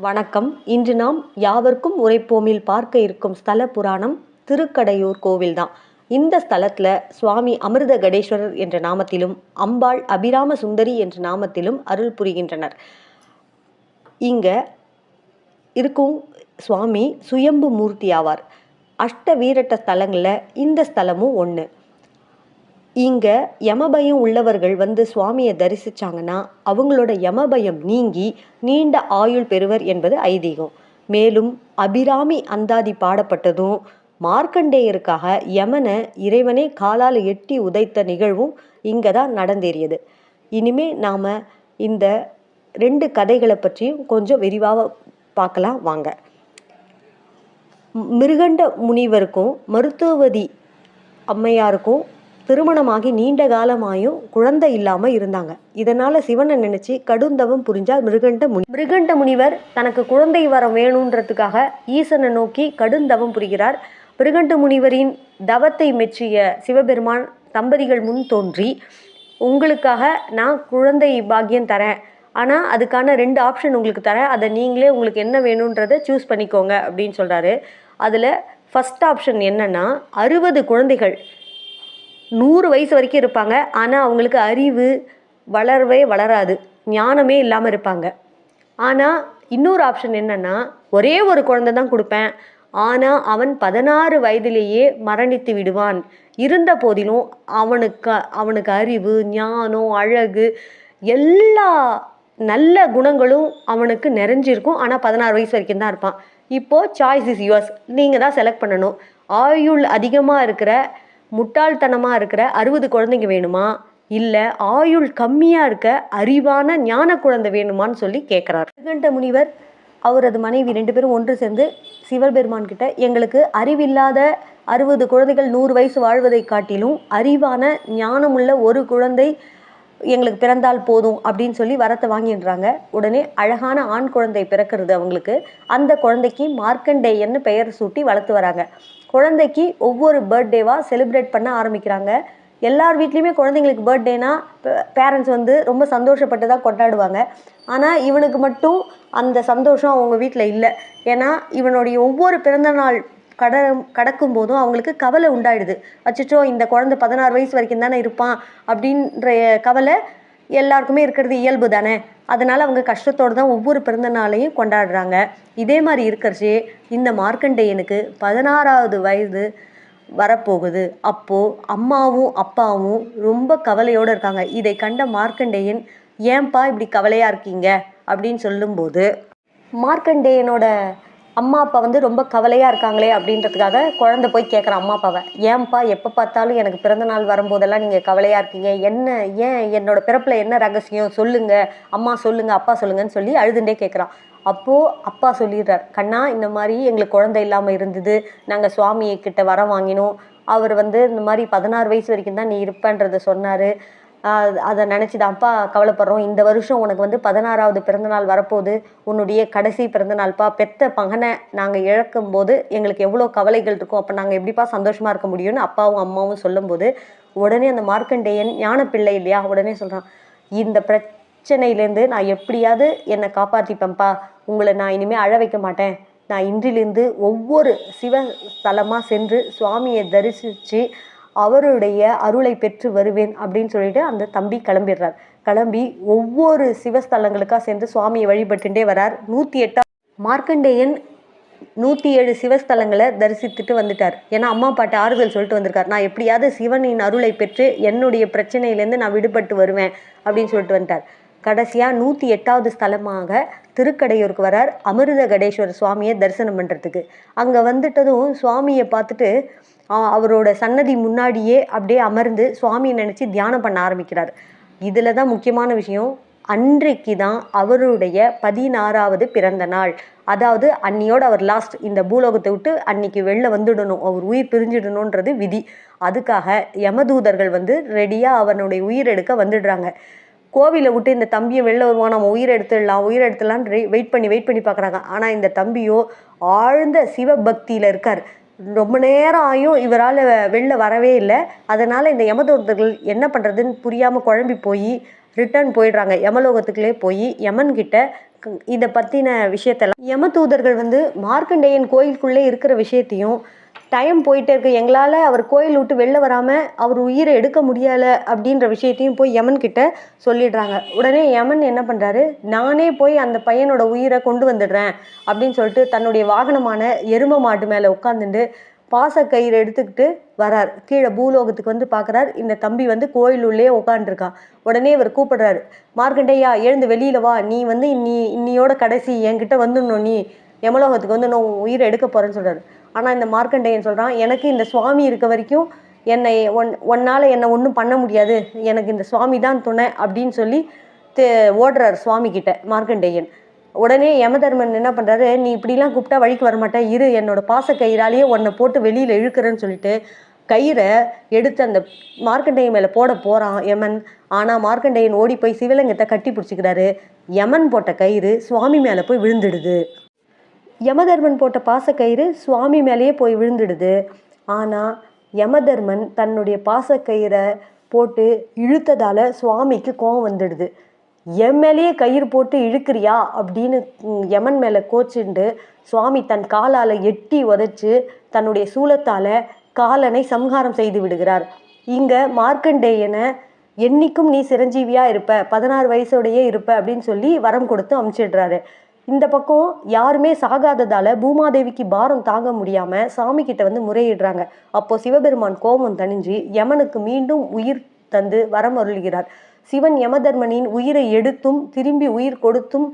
வணக்கம். இன்று நாம் யாவர்க்கும் உரைப்போமில் பார்க்க இருக்கும் ஸ்தல புராணம் திருக்கடையூர் கோவில்தான். இந்த ஸ்தலத்தில் சுவாமி அமிர்த கடேஸ்வரர் என்ற நாமத்திலும் அம்பாள் அபிராம சுந்தரி என்ற நாமத்திலும் அருள் புரிகின்றனர். இங்க இருக்கும் சுவாமி சுயம்பு மூர்த்தி ஆவார் அஷ்ட வீரட்ட ஸ்தலங்களில் இந்த ஸ்தலமும் ஒன்று இங்கே யமபயம் உள்ளவர்கள் வந்து சுவாமியை தரிசிச்சாங்கன்னா அவங்களோட யமபயம் நீங்கி நீண்ட ஆயுள் பெறுவர் என்பது ஐதீகம். மேலும் அபிராமி அந்தாதி பாடப்பட்டதும் மார்க்கண்டேயருக்காக யமனை இறைவனே காலால் எட்டி உதைத்த நிகழ்வும் இங்கே தான் நடந்தேறியது. இனிமே நாம் இந்த ரெண்டு கதைகளை பற்றியும் கொஞ்சம் விரிவாக பார்க்கலாம் வாங்க. மிருகண்ட முனிவருக்கும் மருத்துவதி அம்மையாருக்கும் திருமணமாகி நீண்ட காலமாயும் குழந்தை இல்லாமல் இருந்தாங்க. இதனால் சிவனை நினச்சி கடுந்தவம் புரிஞ்சார் மிருகண்ட முனி. மிருகண்ட முனிவர் தனக்கு குழந்தை வர வேணுன்றதுக்காக ஈசனை நோக்கி கடுந்தவம் புரிகிறார். மிருகண்ட முனிவரின் தவத்தை மெச்சிய சிவபெருமான் தம்பதிகள் முன் தோன்றி உங்களுக்காக நான் குழந்தை பாக்கியம் தரேன். ஆனால் அதுக்கான ரெண்டு ஆப்ஷன் உங்களுக்கு தரேன். அதை நீங்களே உங்களுக்கு என்ன வேணுன்றதை சூஸ் பண்ணிக்கோங்க. அப்படின்னு சொல்கிறாரு அதில் ஃபஸ்ட் ஆப்ஷன் என்னென்னா அறுபது குழந்தைகள் நூறு வயசு வரைக்கும் இருப்பாங்க. ஆனால் அவங்களுக்கு அறிவு வளரவே வளராது. ஞானமே இல்லாமல் இருப்பாங்க. ஆனால் இன்னொரு ஆப்ஷன் என்னென்னா ஒரே ஒரு குழந்தை தான் கொடுப்பேன். ஆனால் அவன் பதினாறு வயதிலேயே மரணித்து விடுவான். இருந்த போதிலும் அவனுக்கு அவனுக்கு அறிவு ஞானம் அழகு எல்லா நல்ல குணங்களும் அவனுக்கு நிறைஞ்சிருக்கும். ஆனால் பதினாறு வயசு வரைக்கும் தான் இருப்பான். இப்போது சாய்ஸ் இஸ் யுவர்ஸ் நீங்கள் தான் செலக்ட் பண்ணணும். ஆயுள் அதிகமாக இருக்கிற முட்டாள்தனமாக இருக்கிற அறுபது குழந்தைங்க வேணுமா? இல்லை ஆயுள் கம்மியாக இருக்க அறிவான ஞான குழந்தை வேணுமான்னு சொல்லி கேட்குறார் கண்ட முனிவர் அவரது மனைவி ரெண்டு பேரும் ஒன்று சேர்ந்து சிவபெருமான் கிட்ட எங்களுக்கு அறிவில்லாத அறுபது குழந்தைகள் நூறு வயசு வாழ்வதை காட்டிலும் அறிவான ஞானமுள்ள ஒரு குழந்தை எங்களுக்கு பிறந்தால் போதும் அப்படின்னு சொல்லி வரத்தை வாங்கிடுறாங்க உடனே அழகான ஆண் குழந்தை பிறக்கிறது அவங்களுக்கு. அந்த குழந்தைக்கு மார்க்கண்டேயன்னு பெயர் சூட்டி வளர்த்து வராங்க. குழந்தைக்கு ஒவ்வொரு பர்த்டேவாக செலிப்ரேட் பண்ண ஆரம்பிக்கிறாங்க. எல்லார் வீட்லேயுமே குழந்தைங்களுக்கு பர்த்டேனா பேரண்ட்ஸ் வந்து ரொம்ப சந்தோஷப்பட்டு தான் கொண்டாடுவாங்க. ஆனால் இவனுக்கு மட்டும் அந்த சந்தோஷம் அவங்க வீட்டில் இல்லை. ஏன்னா இவனுடைய ஒவ்வொரு பிறந்தநாள் கட கடக்கும் போதும் அவங்களுக்கு கவலை உண்டாயிடுது. அச்சோ இந்த குழந்தை பதினாறு வயசு வரைக்கும் தானே இருப்பான் அப்படின்ற கவலை எல்லாருக்குமே இருக்கிறது இயல்பு தானே? அதனால் அவங்க கஷ்டத்தோடு தான் ஒவ்வொரு பிறந்த நாளையும் கொண்டாடுறாங்க. இதே மாதிரி இருக்கிறச்சே இந்த மார்க்கண்டேயனுக்கு பதினாறாவது வயது வரப்போகுது. அப்போது அம்மாவும் அப்பாவும் ரொம்ப கவலையோடு இருக்காங்க. இதை கண்ட மார்க்கண்டேயன் ஏன்பா இப்படி கவலையாக இருக்கீங்க? அப்படின்னு சொல்லும்போது மார்க்கண்டேயனோட அம்மா அப்பா வந்து ரொம்ப கவலையாக இருக்காங்களே அப்படின்றதுக்காக குழந்தை போய் கேட்குறான் அம்மா அப்பாவை. ஏன்பா எப்போ பார்த்தாலும் எனக்கு பிறந்த நாள் வரும்போதெல்லாம் நீங்கள் கவலையாக இருக்கீங்க? என்ன ஏன் என்னோட பிறப்பில் என்ன ரகசியம்? சொல்லுங்கள் அம்மா சொல்லுங்கள் அப்பா சொல்லுங்கன்னு சொல்லி அழுதுண்டே கேட்குறான் அப்போது அப்பா சொல்லிடுறார் கண்ணா இந்த மாதிரி எங்களுக்கு குழந்தை இல்லாமல் இருந்தது. நாங்கள் சுவாமியை கிட்ட வர வாங்கினோம். அவர் வந்து இந்த மாதிரி பதினாறு வயசு வரைக்கும் தான் நீ இருப்பேன்றதை சொன்னார். அதை நினச்சி தான்ப்பா கவலைப்படுறோம். இந்த வருஷம் உனக்கு வந்து பதினாறாவது பிறந்தநாள் வரப்போகுது. உன்னுடைய கடைசி பிறந்தநாள்ப்பா பெத்த பகனை நாங்கள் இழக்கும் போது எங்களுக்கு எவ்வளோ கவலைகள் இருக்கும். அப்போ நாங்கள் எப்படிப்பா சந்தோஷமாக இருக்க முடியும்னு அப்பாவும் அம்மாவும் சொல்லும்போது உடனே அந்த மார்க்கண்டேயன் ஞான பிள்ளை இல்லையா? உடனே சொல்கிறான் இந்த பிரச்சனையிலேருந்து நான் எப்படியாவது என்னை காப்பாற்றிப்பேன்ப்பா உங்களை நான் இனிமேல் அழ வைக்க மாட்டேன். நான் இன்றிலிருந்து ஒவ்வொரு சிவ ஸ்தலமாக சென்று சுவாமியை தரிசித்து அவருடைய அருளை பெற்று வருவேன் அப்படின்னு சொல்லிட்டு அந்த தம்பி கிளம்பிடுறார். கிளம்பி ஒவ்வொரு சிவஸ்தலங்களுக்காக சேர்ந்து சுவாமியை வழிபட்டுட்டே வரார். நூற்றி எட்டா மார்க்கண்டேயன் நூற்றி ஏழு சிவஸ்தலங்களை தரிசித்துட்டு வந்துட்டார். ஏன்னா அம்மா பாட்டு ஆறுதல் சொல்லிட்டு வந்திருக்கார். நான் எப்படியாவது சிவனின் அருளை பெற்று என்னுடைய பிரச்சனையிலேருந்து நான் விடுபட்டு வருவேன் அப்படின்னு சொல்லிட்டு வந்துட்டார். கடைசியாக நூற்றி எட்டாவது ஸ்தலமாக திருக்கடையூருக்கு வரார் அமிர்த கடேஸ்வரர் சுவாமியை தரிசனம் பண்ணுறதுக்கு அங்கே வந்துட்டதும் சுவாமியை பார்த்துட்டு அவரோட சன்னதி முன்னாடியே அப்படியே அமர்ந்து சுவாமியை நினச்சி தியானம் பண்ண ஆரம்பிக்கிறார். இதில் தான் முக்கியமான விஷயம் அன்றைக்கு தான் அவருடைய பதினாறாவது பிறந்த நாள். அதாவது அன்னியோடு அவர் லாஸ்ட் இந்த பூலோகத்தை விட்டு அன்னைக்கு வெளில வந்துடணும் அவர் உயிர் பிரிஞ்சிடணுன்றது விதி. அதுக்காக யமதூதர்கள் வந்து ரெடியாக அவனுடைய உயிர் எடுக்க வந்துடுறாங்க. கோவிலை விட்டு இந்த தம்பியை வெளில வருவான் நம்ம உயிர் எடுத்துடலாம் உயிர் எடுத்துடலான்னு வெயிட் பண்ணி வெயிட் பண்ணி பார்க்குறாங்க. ஆனால் இந்த தம்பியோ ஆழ்ந்த சிவபக்தியில் இருக்கார். ரொம்ப நேரம் ஆயும் இவரால் வெளில வரவே இல்லை. அதனால் இந்த யமதூதர்கள் என்ன பண்ணுறதுன்னு புரியாமல் குழம்பி போய் ரிட்டர்ன் போயிடுறாங்க. யமலோகத்துக்குள்ளே போய் யமன்கிட்ட இதை பற்றின விஷயத்தெல்லாம். யம தூதர்கள் வந்து மார்க்கண்டேயன் கோயிலுக்குள்ளே இருக்கிற விஷயத்தையும் டைம் போயிட்டே இருக்கு. எங்களால் அவர் கோயில் விட்டு வெளில வராமல் அவர் உயிரை எடுக்க முடியலை அப்படின்ற விஷயத்தையும் போய் யமன் கிட்ட சொல்லிடுறாங்க. உடனே யமன் என்ன பண்ணுறாரு நானே போய் அந்த பையனோட உயிரை கொண்டு வந்துடுறேன் அப்படின்னு சொல்லிட்டு தன்னுடைய வாகனமான எரும மாட்டு மேலே உட்காந்துட்டு கயிறு எடுத்துக்கிட்டு வரார். கீழே பூலோகத்துக்கு வந்து பார்க்குறார் இந்த தம்பி வந்து கோயில் உள்ளே உட்காந்துருக்கான் உடனே இவர் கூப்பிடுறாரு. மார்க்கண்டேயா எழுந்து வெளியில் வா. நீ வந்து இன்னி இன்னியோட கடைசி என்கிட்ட வந்துடணும் நீ. யமலோகத்துக்கு வந்து நான் உயிரை எடுக்க போகிறேன்னு சொல்கிறாரு ஆனால் இந்த மார்க்கண்டேயன் சொல்கிறான் எனக்கு இந்த சுவாமி இருக்க வரைக்கும் என்னை ஒன் ஒன்னால் என்னை ஒன்றும் பண்ண முடியாது. எனக்கு இந்த சுவாமி தான் துணை அப்படின்னு சொல்லி தே- ஓடுறார் சுவாமி கிட்ட மார்க்கண்டேயன். உடனே யமதர்மன் என்ன பண்ணுறாரு நீ இப்படிலாம் கூப்பிட்டா வழிக்கு வரமாட்டேன். இரு என்னோட பாச கயிறாலேயே உன்னை போட்டு வெளியில் இழுக்கிறேன்னு சொல்லிட்டு கயிறை எடுத்து அந்த மார்க்கண்டேயன் மேலே போட போகிறான் யமன். ஆனால் மார்க்கண்டேயன் ஓடி போய் சிவலிங்கத்தை கட்டி பிடிச்சிக்கிறாரு. யமன் போட்ட கயிறு சுவாமி மேலே போய் விழுந்துடுது. யமதர்மன் போட்ட பாசக்கயிறு சுவாமி மேலேயே போய் விழுந்துடுது. ஆனால் யமதர்மன் தன்னுடைய பாசக்கயிறை போட்டு இழுத்ததால் சுவாமிக்கு கோவம் வந்துடுது. என் மேலேயே கயிறு போட்டு இழுக்கிறியா? அப்படின்னு யமன் மேலே கோச்சுண்டு சுவாமி தன் காலால் எட்டி உதைச்சு தன்னுடைய சூலத்தால் காலனை சம்ஹாரம் செய்து விடுகிறார். இங்கே மார்க்கண்டேயனை என்றைக்கும் நீ சிரஞ்சீவியாக இருப்ப பதினாறு வயசோடையே இருப்ப அப்படின்னு சொல்லி வரம் கொடுத்து அமுச்சிடுறாரு. இந்த பக்கம் யாருமே சாகாததால பூமாதேவிக்கு பாரம் தாங்க முடியாம சாமி கிட்ட வந்து முறையிடுறாங்க. அப்போ சிவபெருமான் கோபம் தணிஞ்சு யமனுக்கு மீண்டும் உயிர் தந்து வரமருள்கிறார். சிவன் யமதர்மனின் உயிரை எடுத்தும் திரும்பி உயிர் கொடுத்தும்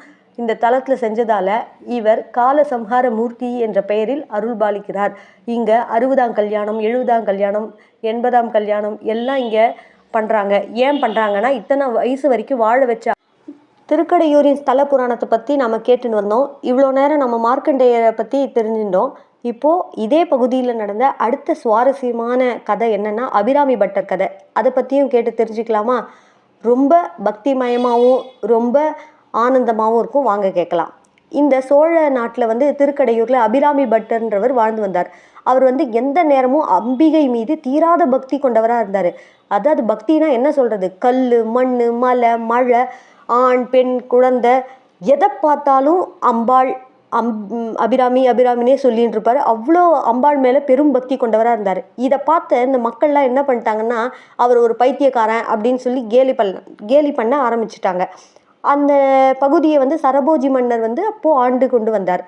இந்த தளத்தில் செஞ்சதால இவர் கால சம்ஹார மூர்த்தி என்ற பெயரில் அருள்பாலிக்கிறார் இங்க அறுபதாம் கல்யாணம் எழுபதாம் கல்யாணம் எண்பதாம் கல்யாணம் எல்லாம் இங்க பண்றாங்க. ஏன் பண்றாங்கன்னா இத்தனை வயசு வரைக்கும் வாழ வச்ச திருக்கடையூரின் ஸ்தல புராணத்தை பற்றி நம்ம கேட்டுன்னு வந்தோம். இவ்வளோ நேரம் நம்ம மார்க்கண்டேயரை பற்றி தெரிஞ்சுட்டோம் இப்போது இதே பகுதியில் நடந்த அடுத்த சுவாரஸ்யமான கதை என்னென்னா அபிராமி பட்டர் கதை. அதை பற்றியும் கேட்டு தெரிஞ்சுக்கலாமா? ரொம்ப பக்திமயமாகவும் ரொம்ப ஆனந்தமாகவும் இருக்கும். வாங்க கேட்கலாம். இந்த சோழ நாட்டில் வந்து திருக்கடையூரில் அபிராமி பட்டர்ன்றவர் வாழ்ந்து வந்தார். அவர் வந்து எந்த நேரமும் அம்பிகை மீது தீராத பக்தி கொண்டவராக இருந்தார். அதாவது பக்தினா என்ன சொல்கிறது கல் மண் மலை மழை ஆண் பெண் குழந்தை எதை பார்த்தாலும் அம்பாள் அம் அபிராமி அபிராமினே சொல்லின்னு இருப்பார். அவ்வளோ அம்பாள் மேலே பெரும் பக்தி கொண்டவராக இருந்தார். இதை பார்த்த இந்த மக்கள்லாம் என்ன பண்ணிட்டாங்கன்னா அவர் ஒரு பைத்தியக்காரன் அப்படின்னு சொல்லி கேலி பண்ண கேலி பண்ண ஆரம்பிச்சிட்டாங்க. அந்த பகுதியை வந்து சரபோஜி மன்னர் வந்து அப்போது ஆண்டு கொண்டு வந்தார்.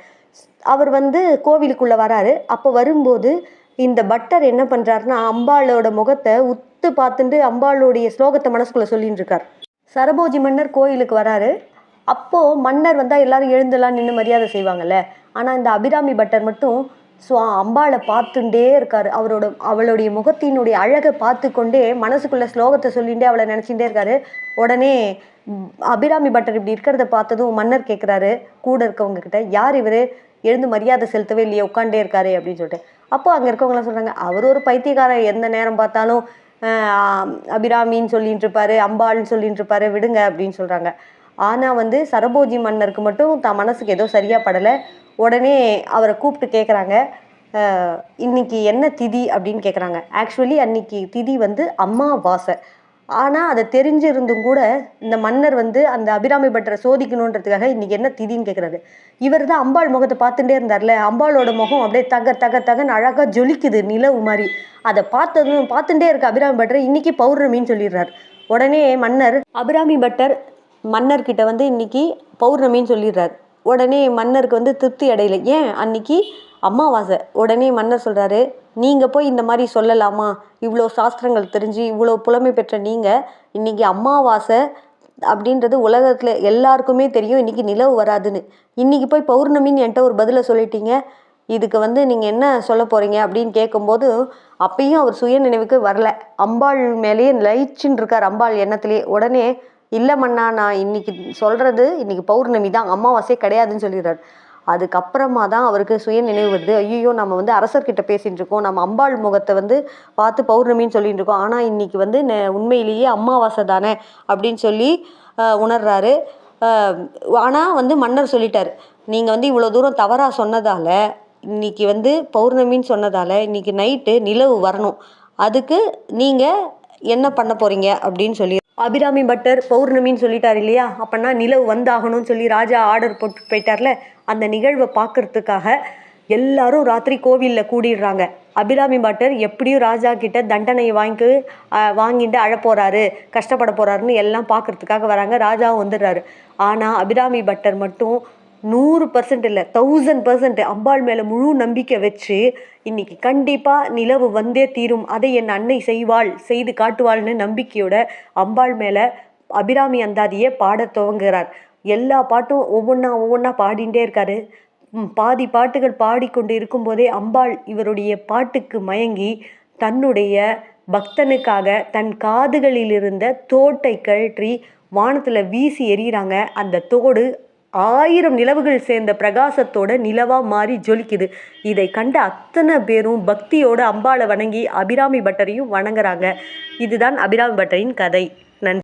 அவர் வந்து கோவிலுக்குள்ளே வராரு. அப்போ வரும்போது இந்த பட்டர் என்ன பண்ணுறாருன்னா அம்பாளோட முகத்தை உத்து பார்த்துட்டு அம்பாளுடைய ஸ்லோகத்தை மனசுக்குள்ளே சொல்லின்னு இருக்கார். சரபோஜி மன்னர் கோயிலுக்கு வராரு. அப்போது மன்னர் வந்தால் எல்லாரும் எழுந்தெல்லாம் நின்று மரியாதை செய்வாங்கல்ல. ஆனால் இந்த அபிராமி பட்டர் மட்டும் சுவா அம்பாளை பார்த்துட்டே இருக்காரு. அவரோட அவளுடைய முகத்தினுடைய அழகை பார்த்து கொண்டே மனசுக்குள்ள ஸ்லோகத்தை சொல்லிகிட்டே அவளை நினச்சிட்டே இருக்காரு. உடனே அபிராமி பட்டர் இப்படி இருக்கிறத பார்த்ததும் மன்னர் கேட்குறாரு கூட இருக்கவங்க கிட்ட யார் இவர்? எழுந்து மரியாதை செலுத்தவே இல்லையே உட்காண்டே இருக்காரு அப்படின்னு சொல்லிட்டு. அப்போ அங்கே இருக்கவங்களாம் சொல்கிறாங்க அவர் ஒரு பைத்தியக்காரர். எந்த நேரம் பார்த்தாலும் அபிராமின்னு சொல்லிட்டு இருப்பாரு அம்பாள்னு சொல்லிட்டு இருப்பாரு விடுங்க அப்படின்னு சொல்கிறாங்க ஆனால் வந்து சரபோஜி மன்னருக்கு மட்டும் தன் மனசுக்கு ஏதோ சரியாக படலை. உடனே அவரை கூப்பிட்டு கேட்குறாங்க இன்னைக்கு என்ன திதி அப்படின்னு கேட்குறாங்க ஆக்சுவலி அன்னைக்கு திதி வந்து அம்மாவாசை ஆனால் அதை தெரிஞ்சிருந்தும் கூட இந்த மன்னர் வந்து அந்த அபிராமி பட்டரை சோதிக்கணுன்றதுக்காக இன்னைக்கு என்ன திதின்னு கேட்குறாரு இவர் தான் அம்பாள் முகத்தை பார்த்துட்டே இருந்தார்ல அம்பாளோட முகம் அப்படியே தக தக தகன்னு அழகாக ஜொலிக்குது நிலவு மாதிரி அதை பார்த்ததும் பார்த்துட்டே இருக்க அபிராமி பட்டர் இன்னைக்கு பௌர்ணமின்னு சொல்லிடுறார். உடனே மன்னர் அபிராமி பட்டர் மன்னர்கிட்ட வந்து இன்னைக்கு பௌர்ணமின்னு சொல்லிடுறார். உடனே மன்னருக்கு வந்து திருப்தி அடையலை. ஏன்? அன்னைக்கு அமாவாசை உடனே மன்னர் சொல்கிறாரு நீங்கள் போய் இந்த மாதிரி சொல்லலாமா? இவ்வளோ சாஸ்திரங்கள் தெரிஞ்சு இவ்வளோ புலமை பெற்ற நீங்கள் இன்னைக்கு அமாவாசை அப்படின்றது உலகத்தில் எல்லாருக்குமே தெரியும். இன்னைக்கு நிலவு வராதுன்னு. இன்னைக்கு போய் பௌர்ணமின்னு என்கிட்ட ஒரு பதிலை சொல்லிட்டீங்க. இதுக்கு வந்து நீங்கள் என்ன சொல்ல போகிறீங்க அப்படின்னு கேட்கும்போது அப்பயும் அவர் சுய நினைவுக்கு வரல. அம்பாள் மேலேயே லயிச்சுன்னு இருக்கார் அம்பாள் எண்ணத்திலேயே உடனே இல்லை மண்ணா நான் இன்னைக்கு சொல்கிறது இன்னைக்கு பௌர்ணமி தான். அமாவாசையே கிடையாதுன்னு சொல்லிடுறாரு. அதுக்கப்புறமா தான் அவருக்கு சுய நினைவு வருது. ஐயோ நம்ம வந்து அரசர்கிட்ட பேசிட்டு இருக்கோம். நம்ம அம்பாள் முகத்தை வந்து பார்த்து பௌர்ணமின்னு சொல்லிட்டு இருக்கோம். ஆனால் இன்னைக்கு வந்து நெ- உண்மையிலேயே அமாவாசை தானே அப்படின்னு சொல்லி உணர்றாரு. ஆனால் வந்து மன்னர் சொல்லிட்டார். நீங்கள் வந்து இவ்வளோ தூரம் தவறாக சொன்னதால் இன்னைக்கு வந்து பௌர்ணமின்னு சொன்னதால் இன்னைக்கு நைட்டு நிலவு வரணும். அதுக்கு நீங்கள் என்ன பண்ண போகிறீங்க அப்படின்னு சொல்லி அபிராமி பட்டர் பௌர்ணமின்னு சொல்லிட்டார் இல்லையா? அப்போனா நிலவு வந்தாகணும்னு சொல்லி ராஜா ஆர்டர் போட்டு போயிட்டார்ல? அந்த நிகழ்வை பார்க்கறதுக்காக எல்லாரும் ராத்திரி கோவிலில் கூடிடுறாங்க. அபிராமி பட்டர் எப்படியும் ராஜா கிட்ட தண்டனையை வாங்கி வாங்கிட்டு அழ போறாரு கஷ்டப்பட போறாருன்னு எல்லாம் பார்க்கறதுக்காக வராங்க. ராஜாவும் வந்துடுறாரு. ஆனால் அபிராமி பட்டர் மட்டும் நூறு பர்சன்ட் இல்லை தௌசண்ட் பர்சன்ட் அம்பாள் மேலே முழு நம்பிக்கை வச்சு இன்னைக்கு கண்டிப்பாக நிலவு வந்தே தீரும். அதை என் அன்னை செய்வாள் செய்து காட்டுவாள்னு நம்பிக்கையோட அம்பாள் மேலே அபிராமி அந்தாதியே பாடத் துவங்குகிறார் எல்லா பாட்டும் ஒவ்வொன்றா ஒவ்வொன்றா பாடிகிட்டே இருக்காரு. ம், பாதி பாட்டுகள் பாடிக்கொண்டு இருக்கும்போதே அம்பாள் இவருடைய பாட்டுக்கு மயங்கி தன்னுடைய பக்தனுக்காக தன் காதுகளில் இருந்த தோட்டை கழற்றி வானத்தில் வீசி எறிகிறாங்க. அந்த தோடு ஆயிரம் நிலவுகள் சேர்ந்த பிரகாசத்தோட நிலவா மாறி ஜொலிக்குது. இதை கண்ட அத்தனை பேரும் பக்தியோட அம்பாளை வணங்கி அபிராமி பட்டரையும் வணங்குறாங்க. இதுதான் அபிராமி பட்டரின் கதை. நன்றி.